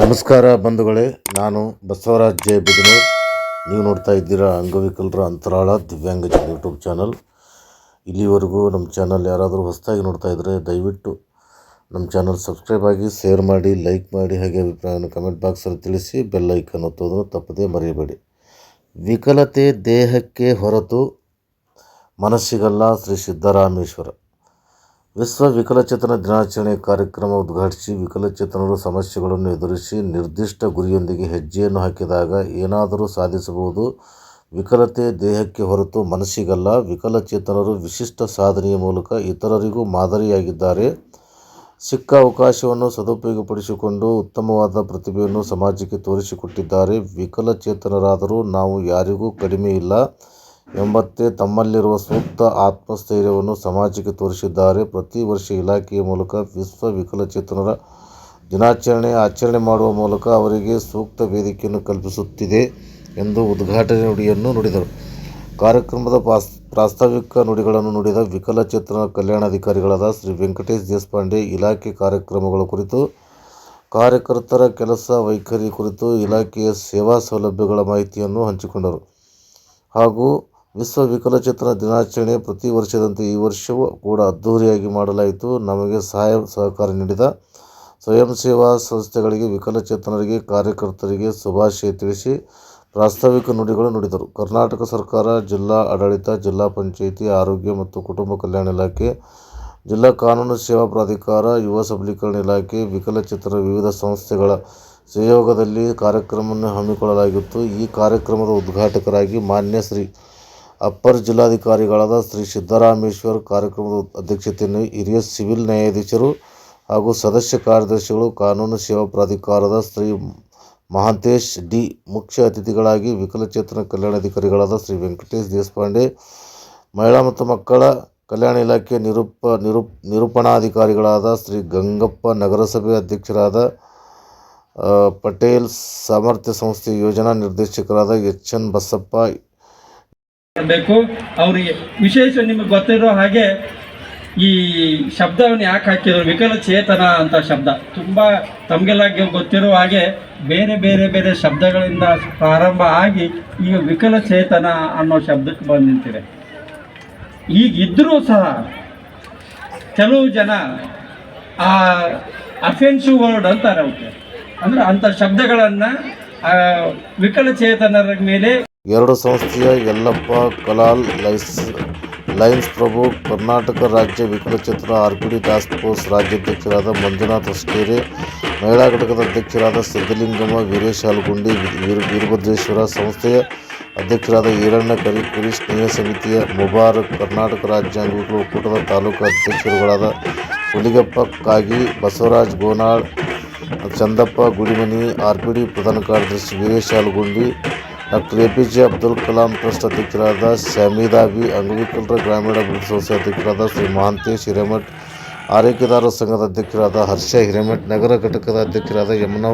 ನಮಸ್ಕಾರ ಬಂಧುಗಳೇ, ನಾನು ಬಸವರಾಜ್ ಜೆ. ಬಿದನೂರ್. ನೀವು ನೋಡ್ತಾ ಇದ್ದೀರಾ ಅಂಗವಿಕಲರ ಅಂತರಾಳ ದಿವ್ಯಾಂಗಜನ ಯೂಟ್ಯೂಬ್ ಚಾನಲ್. ಇಲ್ಲಿವರೆಗೂ ನಮ್ಮ ಚಾನಲ್ ಯಾರಾದರೂ ಹೊಸದಾಗಿ ನೋಡ್ತಾ ಇದ್ದರೆ ದಯವಿಟ್ಟು ನಮ್ಮ ಚಾನಲ್ ಸಬ್ಸ್ಕ್ರೈಬ್ ಆಗಿ, ಶೇರ್ ಮಾಡಿ, ಲೈಕ್ ಮಾಡಿ, ಹಾಗೆ ಅಭಿಪ್ರಾಯವನ್ನು ಕಮೆಂಟ್ ಬಾಕ್ಸಲ್ಲಿ ತಿಳಿಸಿ, ಬೆಲ್ ಐಕನ್ ಒತ್ತೋದನ್ನು ತಪ್ಪದೇ ಮರೆಯಬೇಡಿ. ವಿಕಲತೆ ದೇಹಕ್ಕೆ ಹೊರತು ಮನಸ್ಸಿಗಲ್ಲ ಶ್ರೀ ಸಿದ್ದರಾಮೇಶ್ವರ. ವಿಶ್ವ ವಿಕಲಚೇತನ ದಿನಾಚರಣೆ ಕಾರ್ಯಕ್ರಮ ಉದ್ಘಾಟಿಸಿ ವಿಕಲಚೇತನರು ಸಮಸ್ಯೆಗಳನ್ನು ಎದುರಿಸಿ ನಿರ್ದಿಷ್ಟ ಗುರಿಯೊಂದಿಗೆ ಹೆಜ್ಜೆಯನ್ನು ಹಾಕಿದಾಗ ಏನಾದರೂ ಸಾಧಿಸಬಹುದು. ವಿಕಲತೆ ದೇಹಕ್ಕೆ ಹೊರತು ಮನಸ್ಸಿಗಲ್ಲ. ವಿಕಲಚೇತನರು ವಿಶಿಷ್ಟ ಸಾಧನೆಯ ಮೂಲಕ ಇತರರಿಗೂ ಮಾದರಿಯಾಗಿದ್ದಾರೆ. ಸಿಕ್ಕ ಅವಕಾಶವನ್ನು ಸದುಪಯೋಗಪಡಿಸಿಕೊಂಡು ಉತ್ತಮವಾದ ಪ್ರತಿಭೆಯನ್ನು ಸಮಾಜಕ್ಕೆ ತೋರಿಸಿಕೊಟ್ಟಿದ್ದಾರೆ. ವಿಕಲಚೇತನರಾದರೂ ನಾವು ಯಾರಿಗೂ ಕಡಿಮೆ ಇಲ್ಲ. ಎಂಬಂತೆ ತಮ್ಮಲ್ಲಿರುವ ಸೂಕ್ತ ಆತ್ಮಸ್ಥೈರ್ಯವನ್ನು ಸಮಾಜಕ್ಕೆ ತೋರಿಸಿದ್ದಾರೆ. ಪ್ರತಿ ವರ್ಷ ಇಲಾಖೆಯ ಮೂಲಕ ವಿಶ್ವ ವಿಕಲಚೇತನರ ದಿನಾಚರಣೆ ಆಚರಣೆ ಮಾಡುವ ಮೂಲಕ ಅವರಿಗೆ ಸೂಕ್ತ ವೇದಿಕೆಯನ್ನು ಕಲ್ಪಿಸುತ್ತಿದೆ ಎಂದು ಉದ್ಘಾಟನೆ ನುಡಿಯನ್ನು ನುಡಿದರು. ಕಾರ್ಯಕ್ರಮದ ಪ್ರಾಸ್ತಾವಿಕ ನುಡಿಗಳನ್ನು ನುಡಿದ ವಿಕಲಚೇತನ ಕಲ್ಯಾಣಾಧಿಕಾರಿಗಳಾದ ಶ್ರೀ ವೆಂಕಟೇಶ್ ದೇಶಪಾಂಡೆ, ಇಲಾಖೆ ಕಾರ್ಯಕ್ರಮಗಳ ಕುರಿತು, ಕಾರ್ಯಕರ್ತರ ಕೆಲಸ ವೈಖರಿ ಕುರಿತು ಇಲಾಖೆಯ ಸೇವಾ ಸೌಲಭ್ಯಗಳ ಮಾಹಿತಿಯನ್ನು ಹಂಚಿಕೊಂಡರು. ಹಾಗೂ ವಿಶ್ವ ವಿಕಲಚೇತನ ದಿನಾಚರಣೆ ಪ್ರತಿ ವರ್ಷದಂತೆ ಈ ವರ್ಷವೂ ಕೂಡ ಅದ್ಧೂರಿಯಾಗಿ ಮಾಡಲಾಯಿತು. ನಮಗೆ ಸಹಾಯ, ಸಹಕಾರ ನೀಡಿದ ಸ್ವಯಂ ಸೇವಾ ಸಂಸ್ಥೆಗಳಿಗೆ ವಿಕಲಚೇತನರಿಗೆ, ಕಾರ್ಯಕರ್ತರಿಗೆ ಶುಭಾಶಯ ತಿಳಿಸಿ ಪ್ರಾಸ್ತಾವಿಕ ನುಡಿಗಳು ನುಡಿದರು. ಕರ್ನಾಟಕ ಸರ್ಕಾರ, ಜಿಲ್ಲಾ ಆಡಳಿತ, ಜಿಲ್ಲಾ ಪಂಚಾಯಿತಿ, ಆರೋಗ್ಯ ಮತ್ತು ಕುಟುಂಬ ಕಲ್ಯಾಣ ಇಲಾಖೆ, ಜಿಲ್ಲಾ ಕಾನೂನು ಸೇವಾ ಪ್ರಾಧಿಕಾರ, ಯುವ ಸಬಲೀಕರಣ ಇಲಾಖೆ, ವಿಕಲಚೇತನ ವಿವಿಧ ಸಂಸ್ಥೆಗಳ ಸಹಯೋಗದಲ್ಲಿ ಕಾರ್ಯಕ್ರಮವನ್ನು ಹಮ್ಮಿಕೊಳ್ಳಲಾಗಿತ್ತು. ಈ ಕಾರ್ಯಕ್ರಮದ ಉದ್ಘಾಟಕರಾಗಿ ಮಾನ್ಯ ಶ್ರೀ ಅಪ್ಪರ್ ಜಿಲ್ಲಾಧಿಕಾರಿಗಳಾದ ಶ್ರೀ ಸಿದ್ದರಾಮೇಶ್ವರ್ ಕಾರ್ಯಕ್ರಮದ ಅಧ್ಯಕ್ಷತೆಯನ್ನು ಹಿರಿಯ ಸಿವಿಲ್ ನ್ಯಾಯಾಧೀಶರು ಹಾಗೂ ಸದಸ್ಯ ಕಾರ್ಯದರ್ಶಿಗಳು ಕಾನೂನು ಸೇವಾ ಪ್ರಾಧಿಕಾರದ ಶ್ರೀ ಮಹಾಂತೇಶ್ ಡಿ ಮುಖ್ಯ ಅತಿಥಿಗಳಾಗಿ ವಿಕಲಚೇತನ ಕಲ್ಯಾಣಾಧಿಕಾರಿಗಳಾದ ಶ್ರೀ ವೆಂಕಟೇಶ್ ದೇಶಪಾಂಡೆ, ಮಹಿಳಾ ಮತ್ತು ಮಕ್ಕಳ ಕಲ್ಯಾಣ ಇಲಾಖೆ ನಿರೂಪ ನಿರೂಪ್ ನಿರೂಪಣಾಧಿಕಾರಿಗಳಾದ ಶ್ರೀ ಗಂಗಪ್ಪ ನಗರಸಭೆ ಅಧ್ಯಕ್ಷರಾದ ಪಟೇಲ್ ಸಾಮರ್ಥ್ಯ ಸಂಸ್ಥೆ ಯೋಜನಾ ನಿರ್ದೇಶಕರಾದ ಎಚ್ ಎನ್ ಬಸಪ್ಪ ಬೇಕು ಅವರಿಗೆ ವಿಶೇಷ ನಿಮಗೆ ಗೊತ್ತಿರೋ ಹಾಗೆ ಈ ಶಬ್ದವನ್ನು ಯಾಕೆ ಹಾಕಿದ್ರು? ವಿಕಲಚೇತನ ಅಂತ ಶಬ್ದ. ತುಂಬ ತಮಗೆಲ್ಲ ಗೊತ್ತಿರೋ ಹಾಗೆ ಬೇರೆ ಬೇರೆ ಬೇರೆ ಶಬ್ದಗಳಿಂದ ಪ್ರಾರಂಭ ಆಗಿ ಈಗ ವಿಕಲಚೇತನ ಅನ್ನೋ ಶಬ್ದಕ್ಕೆ ಬಂದು ನಿಂತಿದೆ. ಈಗಿದ್ರೂ ಸಹ ಕೆಲವು ಜನ ಆ ಅಫೆನ್ಸಿವ್ ವರ್ಡ್ ಅಂತಾರೆ ಅವಕ್ಕೆ ಅಂದ್ರೆ ಅಂಥ ಶಬ್ದಗಳನ್ನು ವಿಕಲಚೇತನರ ಮೇಲೆ ಎರಡು ಸಂಸ್ಥೆಯ ಯಲ್ಲಪ್ಪ ಕಲಾಲ್ ಲೈಸ್, ಲೈನ್ಸ್ ಪ್ರಭು, ಕರ್ನಾಟಕ ರಾಜ್ಯ ವಿಕಲಚೇತನ ಆರ್ಪಿಡಿ ಟಾಸ್ಕ್ ಫೋರ್ಸ್ ರಾಜ್ಯಾಧ್ಯಕ್ಷರಾದ ಮಂಜುನಾಥ್ ಹೊಸಕೇರಿ ಮಹಿಳಾ ಘಟಕದ ಅಧ್ಯಕ್ಷರಾದ ಸಿದ್ದಲಿಂಗಮ್ಮ ವೀರೇಶ್ ಹಾಲ್ಗುಂಡಿ, ವೀರ, ವೀರಭದ್ರೇಶ್ವರ ಸಂಸ್ಥೆಯ ಅಧ್ಯಕ್ಷರಾದ ಈರಣ್ಣ ಕರಿ ಕುರಿ ಸ್ನೇಹ ಸಮಿತಿಯ ಮುಬಾರಕ್, ಕರ್ನಾಟಕ ರಾಜ್ಯ ಒಕ್ಕೂಟದ taluk ಅಧ್ಯಕ್ಷರುಗಳಾದ Huligappa Kagi, Basavaraj Gonal, Chandappa Gudimani R P D ಪ್ರಧಾನ ಕಾರ್ಯದರ್ಶಿ Veeresh doctor A P J Abdul Kalam trust ಅಧ್ಯಕ್ಷರಾದ ಶಮೀದಾಬಿ ಅಂಗವಿಕಲರ ಗ್ರಾಮೀಣ ಅಭಿವೃದ್ಧಿ ಸಂಸ್ಥೆ ಅಧ್ಯಕ್ಷರಾದ ಶ್ರೀ ಮಹಾಂತೇಶ್ ಹಿರೇಮಠ್ ಆರೈಕೆದಾರರ ಸಂಘದ ಅಧ್ಯಕ್ಷರಾದ ಹರ್ಷ ಹಿರೇಮಠ್, ನಗರ ಘಟಕದ ಅಧ್ಯಕ್ಷರಾದ ಯಮನ,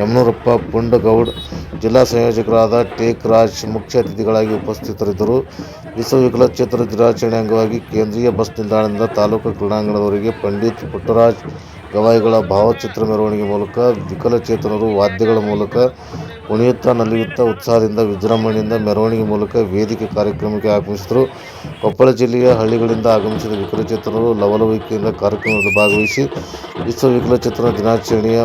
ಯಮನೂರಪ್ಪ ಪುಂಡಗೌಡ್, ಜಿಲ್ಲಾ ಸಂಯೋಜಕರಾದ ಟೇಕ್ ರಾಜ್ ಮುಖ್ಯ ಅತಿಥಿಗಳಾಗಿ ಉಪಸ್ಥಿತರಿದ್ದರು. ವಿಶ್ವ ವಿಕಲಚೇತನ ದಿನಾಚರಣೆ ಅಂಗವಾಗಿ ಕೇಂದ್ರೀಯ ಬಸ್ ನಿಲ್ದಾಣದಿಂದ ತಾಲೂಕು ಕ್ರೀಡಾಂಗಣದವರೆಗೆ ಪಂಡಿತ್ ಪುಟ್ಟರಾಜ್ ಗವಾಯಿಗಳ ಭಾವಚಿತ್ರ ಮೆರವಣಿಗೆ ಮೂಲಕ ವಿಕಲಚೇತನರು ವಾದ್ಯಗಳ ಮೂಲಕ ಕುಣಿಯುತ್ತಾ ನಲಿಯುತ್ತಾ ಉತ್ಸಾಹದಿಂದ ವಿಜೃಂಭಣೆಯಿಂದ ಮೆರವಣಿಗೆ ಮೂಲಕ ವೇದಿಕೆ ಕಾರ್ಯಕ್ರಮಕ್ಕೆ ಆಗಮಿಸಿದರು. ಕೊಪ್ಪಳ ಜಿಲ್ಲೆಯ ಹಳ್ಳಿಗಳಿಂದ ಆಗಮಿಸಿದ ವಿಕಲಚೇತನರು ಲವಲವಿಕೆಯಿಂದ ಕಾರ್ಯಕ್ರಮದಲ್ಲಿ ಭಾಗವಹಿಸಿ ವಿಶ್ವ ವಿಕಲಚೇತನ ದಿನಾಚರಣೆಯ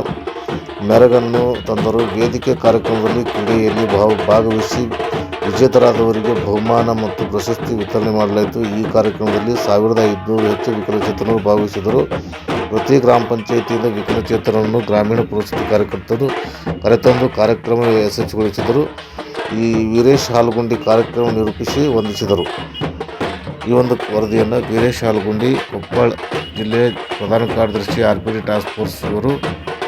ಮೆರಗನ್ನು ತಂದರು. ವೇದಿಕೆ ಕಾರ್ಯಕ್ರಮದಲ್ಲಿ ಕ್ರೀಡೆಯಲ್ಲಿ ಭಾವ, ಭಾಗವಹಿಸಿ ವಿಜೇತರಾದವರಿಗೆ ಬಹುಮಾನ ಮತ್ತು ಪ್ರಶಸ್ತಿ ವಿತರಣೆ ಮಾಡಲಾಯಿತು. ಈ ಕಾರ್ಯಕ್ರಮದಲ್ಲಿ ಸಾವಿರದ ಐದುನೂರು ಹೆಚ್ಚು ವಿಕಲಚೇತನರು ಭಾಗವಹಿಸಿದರು ಪ್ರತಿ ಗ್ರಾಮ ಪಂಚಾಯಿತಿಯಿಂದ ವಿಕಲಚೇತನರನ್ನು ಗ್ರಾಮೀಣ ಪುರಸ್ಕೃತ ಕಾರ್ಯಕರ್ತರು ಕರೆತಂದು ಕಾರ್ಯಕ್ರಮ ಯಶಸ್ವಿಗೊಳಿಸಿದರು. ಈ ವೀರೇಶ್ ಹಾಲ್ಗುಂಡಿ ಕಾರ್ಯಕ್ರಮ ನಿರೂಪಿಸಿ ವಂದಿಸಿದರು. ಈ ಒಂದು ವರದಿಯನ್ನು ವೀರೇಶ್ ಹಾಲ್ಗುಂಡಿ, ಕೊಪ್ಪಳ ಜಿಲ್ಲೆಯ ಪ್ರಧಾನ ಕಾರ್ಯದರ್ಶಿ R P D task force ಇವರು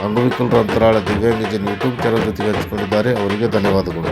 ಅಂಗವಿಕಲರ ಅಂತರಾಳ ದಿವ್ಯಾಂಗಜನ್ ಯೂಟ್ಯೂಬ್ ಚಾನಲ್ ಜೊತೆಗೆ ಹಂಚಿಕೊಂಡಿದ್ದಾರೆ. ಅವರಿಗೆ ಧನ್ಯವಾದಗಳು.